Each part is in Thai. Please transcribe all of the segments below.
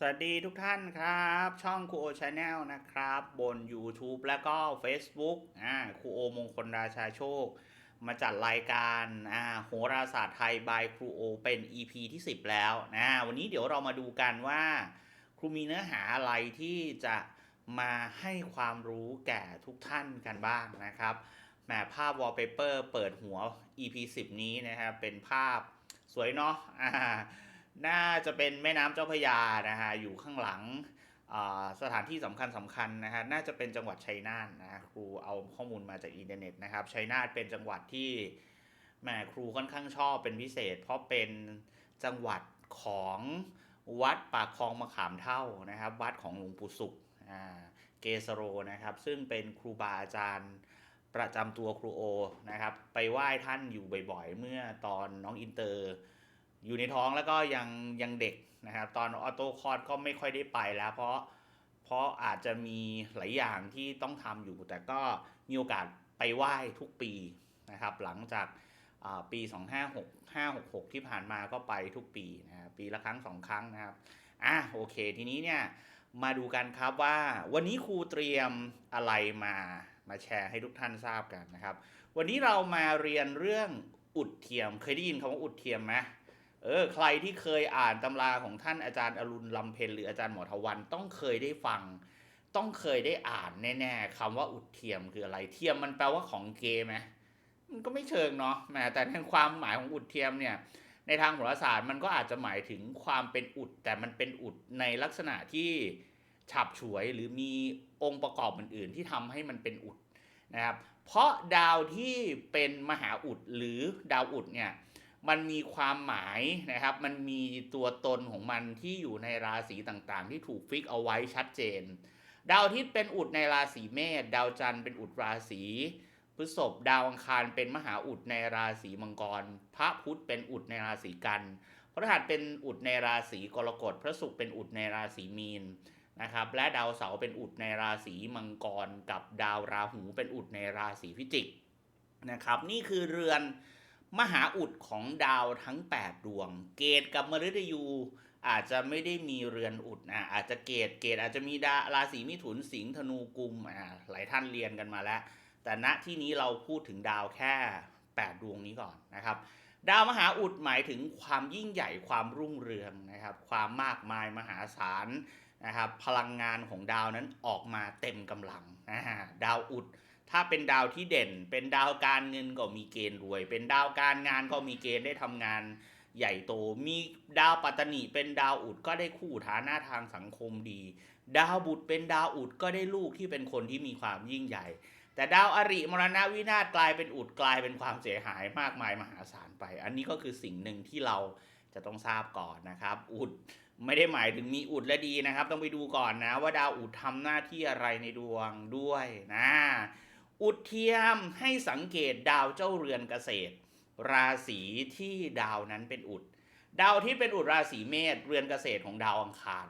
สวัสดีทุกท่านครับ ช่องครูโอชาแนลนะครับ บน YouTube และก็ Facebook อ่าครูโอมงคลราชาโชค มาจัดรายการอ่าโหราศาสตร์ไทยบายครูโอเป็น EP ที่ 10 แล้วนะวันนี้เดี๋ยวเรามาดูกันว่า ครูมีเนื้อหาอะไรที่จะมาให้ความรู้แก่ทุกท่านกันบ้างนะครับแหมภาพวอลเปเปอร์เปิดหัว EP 10 นี้นะครับเป็นภาพสวยเนาะอ่า น่าจะเป็นแม่น้ำเจ้าพระยานะฮะอยู่ข้างหลังสถานที่สำคัญสำคัญนะฮะน่าจะเป็นจังหวัดชัยนาทนะครูเอาข้อมูลมาจากอินเทอร์เน็ตนะครับชัยนาทเป็นจังหวัดที่แหมครูค่อนข้างชอบเป็นพิเศษ เพราะเป็นจังหวัดของวัดปากคลองมะขามเท่านะครับ วัดของหลวงปู่สุขเกสโรนะครับ ซึ่งเป็นครูบาอาจารย์ประจำตัวครูโอนะครับ ไปไหว้ท่านอยู่บ่อยๆ เมื่อตอนน้องอินเตอร์ อยู่ในท้องแล้วก็ยังยังเด็กนะครับ ตอนออโต้คลอดก็ไม่ค่อยได้ไปแล้ว เพราะเพราะอาจจะมีหลายอย่างที่ต้องทำอยู่ แต่ก็มีโอกาสไปไหว้ทุกปีนะครับ หลังจากอ่าปี 256 566 ที่ผ่านมาก็ไปทุกปีนะครับปีละครั้งสองครั้งนะครับอะโอเค ทีนี้เนี่ยมาดูกันครับว่าวันนี้ครูเตรียมอะไรมามาแชร์ให้ทุกท่านทราบกันนะครับ วันนี้เรามาเรียนเรื่องอุดเทียมเคยได้ยินคำว่าอุดเทียมไหม เออใครที่เคยอ่านตำราของท่านอาจารย์อรุณลำเพ็ญหรืออาจารย์หมอทวันต้องเคยได้ฟัง ต้องเคยได้อ่านแน่ๆคำว่าอุดเทียมคืออะไรเทียมมันแปลว่าของเกย์ไหมมันก็ไม่เชิงเนาะแหมแต่ในความหมายของอุดเทียมเนี่ยในทางโหราศาสตร์มันก็อาจจะหมายถึงความเป็นอุด แต่มันเป็นอุดในลักษณะที่ฉับฉวยหรือมีองค์ประกอบอื่นๆ ที่ทำให้มันเป็นอุดนะครับเพราะดาวที่เป็นมหาอุดหรือดาวอุดเนี่ย มันมีความหมายนะครับ มันมีตัวตนของมันที่อยู่ในราศีต่างๆ ที่ถูกฟิกเอาไว้ชัดเจน ดาวอาทิตย์เป็นอุดในราศีเมษ ดาวจันทร์เป็นอุดราศีพฤษภ ดาวอังคารเป็นมหาอุดในราศีมังกร พระพุธเป็นอุดในราศีกันพฤหัสเป็นอุดในราศีกรกฎ พระศุกร์เป็นอุดในราศีมีนนะครับ และดาวเสาร์เป็นอุดในราศีมังกร กับดาวราหูเป็นอุดในราศีพิจิกนะครับ นี่คือเรือน มหาอุดของดาวทั้ง 8 ดวง เกตกับมฤตยูอาจจะไม่ได้มีเรือนอุดนะอาจจะเกตเกตอาจจะมีดาราศีมิถุนสิงห์ธนูกุมอ่าหลายท่านเรียนกันมาแล้ว แต่ณที่นี้เราพูดถึงดาวแค่ 8 ดวงนี้ก่อนนะครับ ดาวมหาอุดหมายถึงความยิ่งใหญ่ความรุ่งเรืองนะครับ ความมากมายมหาศาลนะครับพลังงานของดาวนั้นออกมาเต็มกำลังอ่าดาวอุด ถ้าเป็นดาวที่เด่น เป็นดาวการเงินก็มีเกณฑ์รวย เป็นดาวการงานก็มีเกณฑ์ได้ทำงานใหญ่โต มีดาวปัตตนิเป็นดาวอุดก็ได้คู่ฐานะทางสังคมดี ดาวบุตรเป็นดาวอุดก็ได้ลูกที่เป็นคนที่มีความยิ่งใหญ่ แต่ดาวอริมรณวินาศกลายเป็นอุดกลายเป็นความเสียหายมากมายมหาศาลไป อันนี้ก็คือสิ่งหนึ่งที่เราจะต้องทราบก่อนนะครับ อุดไม่ได้หมายถึงมีอุดและดีนะครับ ต้องไปดูก่อนนะว่าดาวอุดทำหน้าที่อะไรในดวงด้วยนะ อุดเทียมให้สังเกตดาวเจ้าเรือนเกษตร ราศีที่ดาวนั้นเป็นอุด ดาวที่เป็นอุดราศีเมษเรือนเกษตรของดาวอังคาร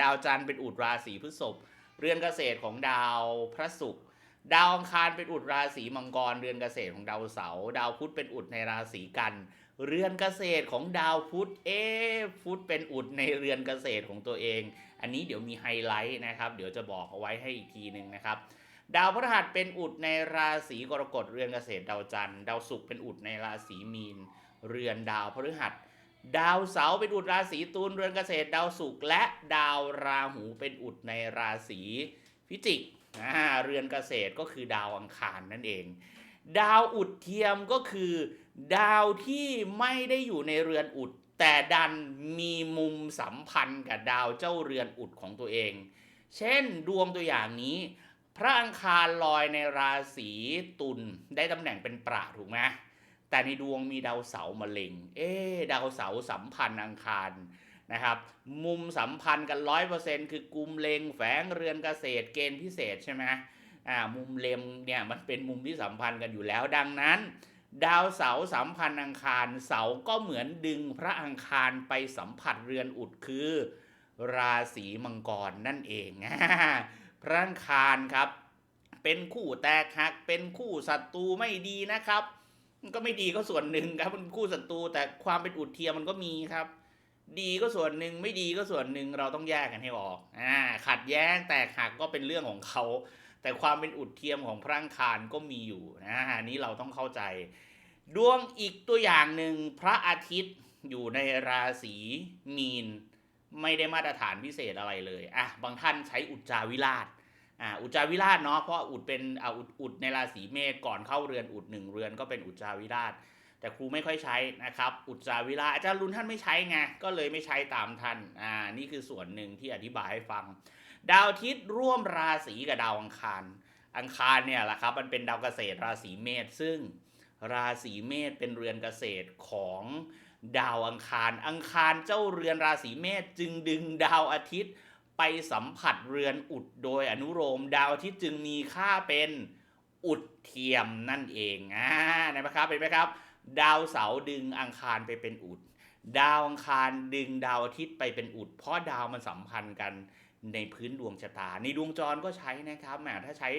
ดาวจันทร์เป็นอุดราศีพฤษภเรือนเกษตรของดาวพระศุกร์ดาวอังคารเป็นอุดราศีมังกร เรือนเกษตรของดาวเสาร์ดาวพุธเป็นอุดในราศีกัน เรือนเกษตรของดาวพุธเอ๊พุธเป็นอุดในเรือนเกษตรของตัวเอง อันนี้เดี๋ยวมีไฮไลท์นะครับ เดี๋ยวจะบอกเอาไว้ให้อีกทีหนึ่งนะครับ ดาวพฤหัสเป็นอุดในราศีกรกฎเรือนเกษตรดาวจันทร์ดาวศุกร์เป็นอุดในราศีมีน เรือนดาวพฤหัส ดาวเสาร์เป็นอุดราศีตุลเรือนเกษตรดาวศุกร์และดาวราหูเป็นอุดในราศีพิจิกเรือนเกษตรก็คือดาวอังคารนั่นเอง ดาวอุดเทียมก็คือ ดาวที่ไม่ได้อยู่ในเรือนอุด แต่ดันมีมุมสัมพันธ์กับดาวเจ้าเรือนอุดของตัวเอง เช่นดวงตัวอย่างนี้ พระอังคารลอยในราศีตุลได้ตำแหน่งเป็นประถูกไหมแต่ในดวงมีดาวเสาร์มาเล็ง เอ๊ดาวเสาร์สัมพันธ์อังคารนะครับ มุมสัมพันธ์กันร้อยเปอร์เซ็นต์คือกุมเลงแฝงเรือนเกษตรเกณฑ์พิเศษใช่ไหมอ่ามุมเลมเนี่ยมันเป็นมุมที่สัมพันธ์กันอยู่แล้วดังนั้น ดาวเสาร์สัมพันธ์อังคารเสาร์ก็เหมือนดึงพระอังคารไปสัมผัสเรือนอุดคือ ราศีมังกรนั่นเอง พระอังคารครับ เป็นคู่แตกหักเป็นคู่ศัตรูไม่ดีนะครับก็ไม่ดีก็ส่วนหนึ่งครับเป็นคู่ศัตรูแต่ความเป็นอุดเทียมมันก็มีครับ ดีก็ส่วนหนึ่งไม่ดีก็ส่วนหนึ่งเราต้องแยกกันให้ออกอ่าขัดแย้งแตกหักก็เป็นเรื่องของเขาแต่ความเป็นอุดเทียมของพระอังคารก็มีอยู่นะอันนี้เราต้องเข้าใจ ดวงอีกตัวอย่างหนึ่งพระอาทิตย์อยู่ในราศีมีน ไม่ได้มาตรฐานพิเศษอะไรเลยอะบางท่านใช้อุจจาวิราชอ่าอุจจาวิราชเนาะเพราะอุดเป็นอ่าอุดอุดในราศีเมษก่อนเข้าเรือนอุดหนึ่งเรือนก็เป็นอุจจาวิราช แต่ครูไม่ค่อยใช้นะครับอุจจาวิราชอาจารย์รุนท่านไม่ใช้ไงก็เลยไม่ใช้ตามท่านอ่านี่คือส่วนหนึ่งที่อธิบายให้ฟัง ดาวอาทิตย์ร่วมราศีกับดาวอังคารอังคารเนี่ยแหละครับมันเป็นดาวเกษตรราศีเมษซึ่งราศีเมษเป็นเรือนเกษตรของ ดาวอังคาร อังคารเจ้าเรือนราศีเมษจึงดึงดาวอาทิตย์ไปสัมผัสเรือนอุดโดยอนุโลมดาวอาทิตย์จึงมีค่าเป็นอุดเทียมนั่นเองอ่านะครับเป็นไหมครับ ดาวเสาร์ดึงอังคารไปเป็นอุด ดาวอังคารดึงดาวอาทิตย์ไปเป็นอุด เพราะดาวมันสัมพันธ์กันในพื้นดวงชะตา ในดวงจรก็ใช้นะครับแหมถ้าใช้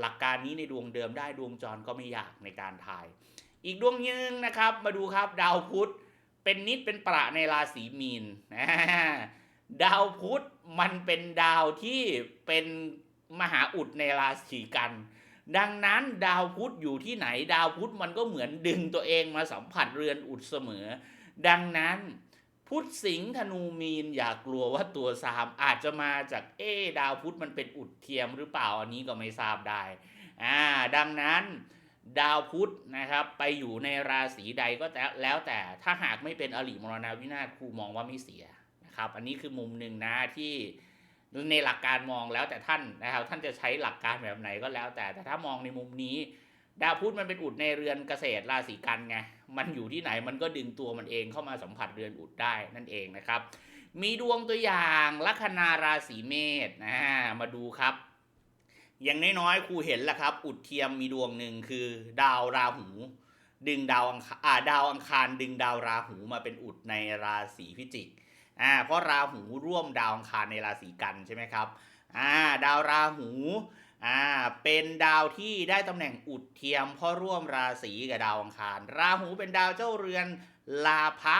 หลักการนี้ในดวงเดิมได้ดวงจรก็ไม่ยากในการทาย อีกดวงหนึงนะครับ มาดูครับดาวพุธ เป็นนิดเป็นประในราศีมีนดาวพุธมันเป็นดาวที่เป็นมหาอุดในราศีกัน ดังนั้นดาวพุธอยู่ที่ไหนดาวพุธมันก็เหมือนดึงตัวเองมาสัมผัสเรือนอุดเสมอ ดังนั้นพุธสิงห์ธนูมีนอย่ากลัวว่าตัวซามอาจจะมาจากเอดาวพุธมันเป็นอุดเทียมหรือเปล่าอันนี้ก็ไม่ทราบได้อ่าดังนั้น ดาวพุธนะครับ ไปอยู่ในราศีใดก็แต่แล้วแต่ถ้าหากไม่เป็นอริมรณาวินาศครูมองว่าไม่เสียนะครับ อันนี้คือมุมหนึ่งนะที่ในหลักการมองแล้วแต่ท่านนะครับ ท่านจะใช้หลักการแบบไหนก็แล้วแต่ แต่ถ้ามองในมุมนี้ ดาวพุธมันเป็นอุดในเรือนเกษตรราศีกันไงมันอยู่ที่ไหนมันก็ดึงตัวมันเองเข้ามาสัมผัสเรือนอุดได้นั่นเองนะครับ มีดวงตัวอย่างลัคนาราศีเมษนะมาดูครับ อย่างน้อยๆครูเห็นแล้วครับ อุดเทียมมีดวงหนึ่งคือ ดาวราหู ดึงดาวอังคารดาวอังคาร ดึงดาวราหูมาเป็นอุดในราศีพิจิกอ่าเพราะราหูร่วมดาวอังคารในราศีกันใช่ไหมครับอ่าดาวราหูอ่าเป็นดาวที่ได้ตำแหน่งอุดเทียมเพราะร่วมราศีกับดาวอังคาร ราหูเป็นดาวเจ้าเรือนลาภะ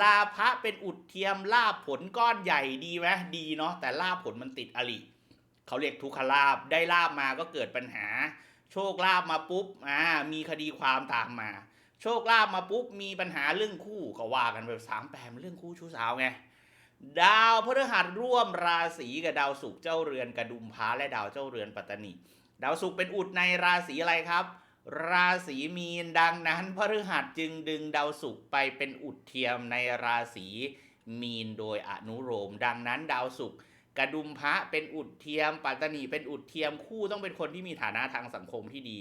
ลาภะเป็นอุดเทียมลาผลก้อนใหญ่ดีไหมดีเนาะแต่ลาผลมันติดอริ เขาเรียกทุกขลาบได้ลาบมาก็เกิดปัญหา โชคลาบมาปุ๊บอ่ามีคดีความตามมา โชคลาบมาปุ๊บมีปัญหาเรื่องคู่ก็ว่ากันแบบสามแปมเรื่องคู่ชู้สาวไงดาวพฤหัสร่วมราศีกับดาวศุกร์เจ้าเรือนกระดุมพ้าและดาวเจ้าเรือนปัตตานีดาวศุกร์เป็นอุดในราศีอะไรครับ ราศีมีนดังนั้นพฤหัสจึงดึงดาวศุกร์ไปเป็นอุดเทียมในราศีมีนโดยอนุโลมดังนั้นดาวศุกร์ กระดุมพระเป็นอุดเทียม ปัตตนีเป็นอุดเทียมคู่ต้องเป็นคนที่มีฐานะทางสังคมที่ดี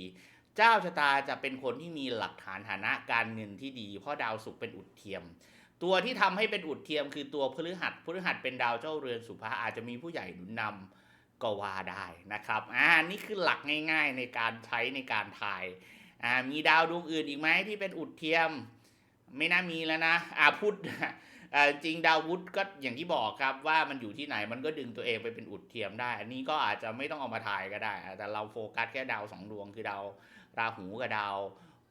เจ้าชะตาจะเป็นคนที่มีหลักฐานฐานะการเงินที่ดี เพราะดาวศุกร์เป็นอุดเทียม ตัวที่ทำให้เป็นอุดเทียมคือตัวพฤหัสพฤหัสเป็นดาวเจ้าเรือนสุภาอาจจะมีผู้ใหญ่หนุนนำก็ว่าได้นะครับอ่านี่คือหลักง่ายๆในการใช้ในการทายอ่ามีดาวดวงอื่นอีกไหมที่เป็นอุดเทียม ไม่น่ามีแล้วนะอ่าพุธ จริงดาวพุธก็อย่างที่บอกครับว่ามันอยู่ที่ไหนมันก็ดึงตัวเองไปเป็นอุดเทียมได้ อันนี้ก็อาจจะไม่ต้องเอามาถ่ายก็ได้ แต่เราโฟกัสแค่ดาวสองดวงคือดาวราหูกับดาว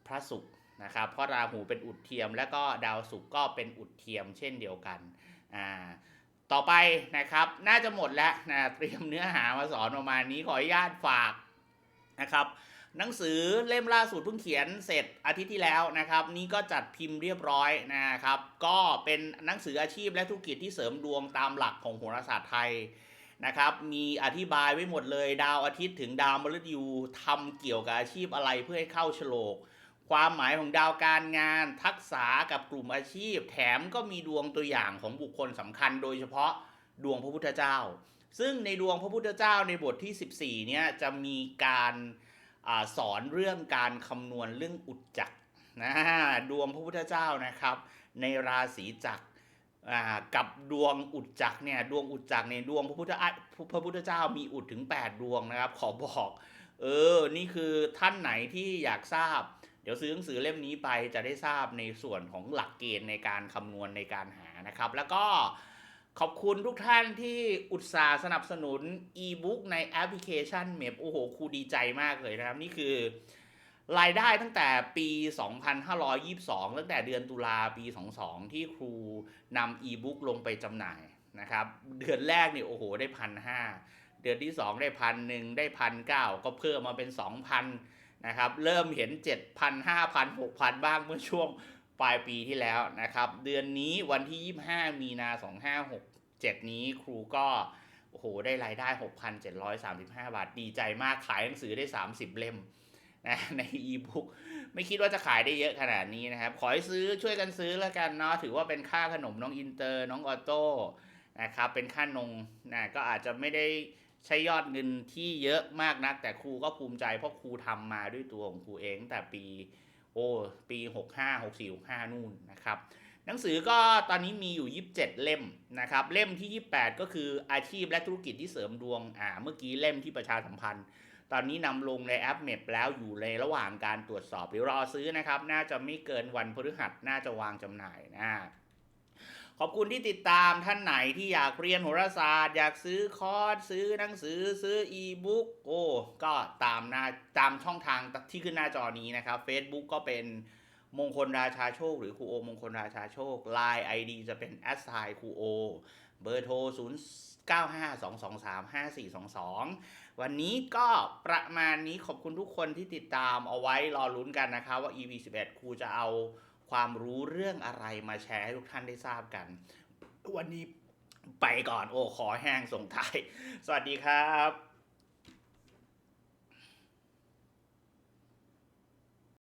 พระศุกร์นะครับ เพราะราหูเป็นอุดเทียม และก็ดาวศุกร์ก็เป็นอุดเทียมเช่นเดียวกันอ่าต่อไปนะครับน่าจะหมดแล้วนะเตรียมเนื้อหามาสอนประมาณนี้ขออนุญาตฝากนะครับ หนังสือเล่มล่าสุดเพิ่งเขียนเสร็จอาทิตย์ที่แล้วนะครับ นี่ก็จัดพิมพ์เรียบร้อยนะครับ ก็เป็นหนังสืออาชีพและธุรกิจที่เสริมดวงตามหลักของโหราศาสตร์ไทยนะครับ มีอธิบายไว้หมดเลย ดาวอาทิตย์ถึงดาวมฤตยูทำเกี่ยวกับอาชีพอะไรเพื่อให้เข้าโฉลก ความหมายของดาวการงาน ทักษะกับกลุ่มอาชีพ แถมก็มีดวงตัวอย่างของบุคคลสำคัญ โดยเฉพาะดวงพระพุทธเจ้า ซึ่งในดวงพระพุทธเจ้าในบทที่ 14เนี่ยจะมีการ อสอนเรื่องการคำนวณเรื่องอุดจักรนะดวงพระพุทธเจ้านะครับ ในราศีจักรกับดวงอุดจักรเนี่ยดวงอุดจักรเนี่ยดวงพระพุทธพระพุทธเจ้ามีอุดถึง 8 ดวงนะครับ ขอบอก เออ นี่คือท่านไหนที่อยากทราบ เดี๋ยวซื้อหนังสือเล่มนี้ไปจะได้ทราบในส่วนของหลักเกณฑ์ในการคำนวณในการหานะครับ แล้วก็ ขอบคุณทุกท่านที่อุตส่าห์สนับสนุนอีบุ๊กในแอปพลิเคชันเมพโอ้โหครูดีใจมากเลยนะครับ นี่คือรายได้ตั้งแต่ปี 2522 ตั้งแต่เดือนตุลาปี 22 ที่ครูนำอีบุ๊กลงไปจำหน่ายนะครับ เดือนแรกนี่โอ้โห ได้พันห้าเดือนที่ 2 ได้พันหนึ่งได้พันเก้าก็เพิ่มมาเป็น 2,000นะครับ เริ่มเห็น 7,000 5,000 6,000 บ้างเมื่อช่วง ปลายปีที่แล้วนะครับ เดือนนี้วันที่ 25 มีนา 2567 นี้ครูก็โอ้โหได้รายได้ 6,735 บาท ดีใจมากขายหนังสือได้ 30 เล่มนะในอีบุ๊กไม่คิดว่าจะขายได้เยอะขนาดนี้นะครับ ขอให้ซื้อช่วยกันซื้อแล้วกันเนาะถือว่าเป็นค่าขนมน้องอินเตอร์น้องออโต้นะครับเป็นค่านงนะก็อาจจะไม่ได้ใช้ยอดเงินที่เยอะมากนัก แต่ครูก็ภูมิใจเพราะครูทำมาด้วยตัวของครูเองแต่ปี โอ้ปี65 64 65นู่นนะครับหนังสือก็ตอนนี้มีอยู่ 27 เล่มนะครับ เล่มที่ 28 ก็คืออาชีพและธุรกิจที่เสริมดวงอ่าเมื่อกี้เล่มที่ประชาสัมพันธ์ ตอนนี้นำลงในแอปเมปแล้วอยู่ในระหว่างการตรวจสอบหรือรอซื้อนะครับ น่าจะไม่เกินวันพฤหัสน่าจะวางจำหน่ายนะ ขอบคุณที่ติดตามท่านไหนที่อยากเรียนโหราศาสตร์ อยากซื้อคอร์สซื้อหนังสือซื้ออีบุ๊กโอ้ก็ตามหน้าตามช่องทางที่ขึ้นหน้าจอนี้นะครับ Facebook ก็เป็นมงคลราชาโชค หรือครูโอมงคลราชาโชค Line ID จะเป็นแอสไซครูโอเบอร์โทร 0 9 5 2 2 3 5 4 2 2 วันนี้ก็ประมาณนี้ขอบคุณทุกคนที่ติดตามเอาไว้รอลุ้นกันนะครับว่า EP 11 ครูจะเอา ความรู้เรื่องอะไรมาแชร์ให้ทุกท่านได้ทราบกัน วันนี้ไปก่อนโอ้ขอแห้งส่งท้าย สวัสดีครับ